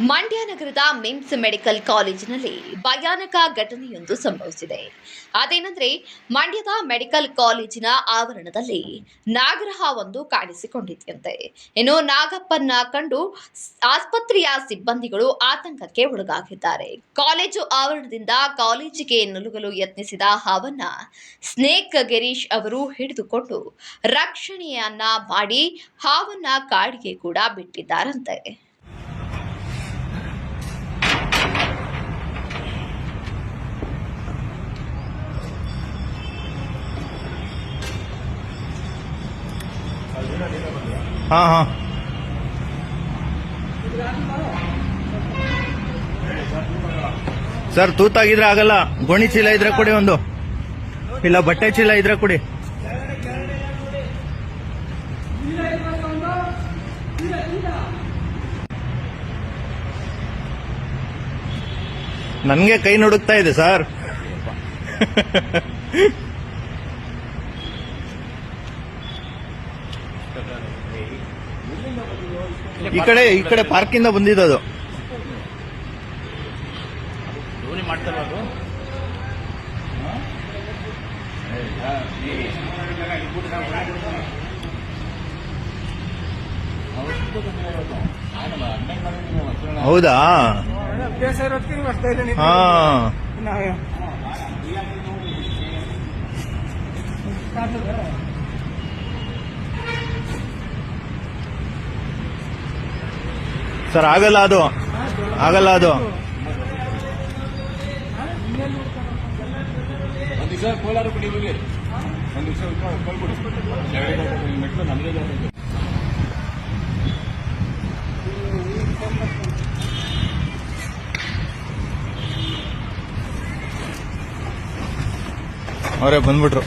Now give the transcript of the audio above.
ಮಂಡ್ಯ ನಗರದ ಮಿಮ್ಸ್ ಮೆಡಿಕಲ್ ಕಾಲೇಜಿನಲ್ಲಿ ಭಯಾನಕ ಘಟನೆಯೊಂದು ಸಂಭವಿಸಿದೆ. ಅದೇನೆಂದ್ರೆ, ಮಂಡ್ಯದ ಮೆಡಿಕಲ್ ಕಾಲೇಜಿನ ಆವರಣದಲ್ಲಿ ನಾಗರಹ ಒಂದು ಕಾಣಿಸಿಕೊಂಡಿದೆಯಂತೆ. ಇನ್ನು ನಾಗಪ್ಪನ್ನ ಕಂಡು ಆಸ್ಪತ್ರೆಯ ಸಿಬ್ಬಂದಿಗಳು ಆತಂಕಕ್ಕೆ ಒಳಗಾಗಿದ್ದಾರೆ. ಕಾಲೇಜು ಆವರಣದಿಂದ ಕಾಲೇಜಿಗೆ ನಲುಗಲು ಯತ್ನಿಸಿದ ಹಾವನ್ನ ಸ್ನೇಕ್ ಗಿರೀಶ್ ಅವರು ಹಿಡಿದುಕೊಂಡು ರಕ್ಷಣೆಯನ್ನ ಮಾಡಿ ಹಾವನ್ನ ಕಾಡಿಗೆ ಕೂಡ ಬಿಟ್ಟಿದ್ದಾರಂತೆ. ಹಾ ಹಾ. ಸರ್, ತೂತಾಗಿದ್ರೆ ಆಗಲ್ಲ. ಗೋಣಿ ಚೀಲ ಇದ್ರೆ ಕೊಡಿ ಒಂದು. ಇಲ್ಲ, ಬಟ್ಟೆ ಚೀಲ ಇದ್ರೆ ಕೊಡಿ. ನನಗೆ ಕೈ ನಡುಗ್ತಾ ಇದೆ, ಸರ್. ಈ ಕಡೆ ಈ ಕಡೆ ಪಾರ್ಕಿಂದ ಬಂದಿದ್ದದು ಧೋನಿ ಮಾಡ್ತಾರ ಅದು ಹೌದಾ ಅಭ್ಯಾಸ ಇರೋದಕ್ಕೆ ಸರ್ ಆಗಲ್ಲ ಅದು. ಆಗಲ್ಲ ಅದು. ಅವರೇ ಬಂದ್ಬಿಟ್ರು.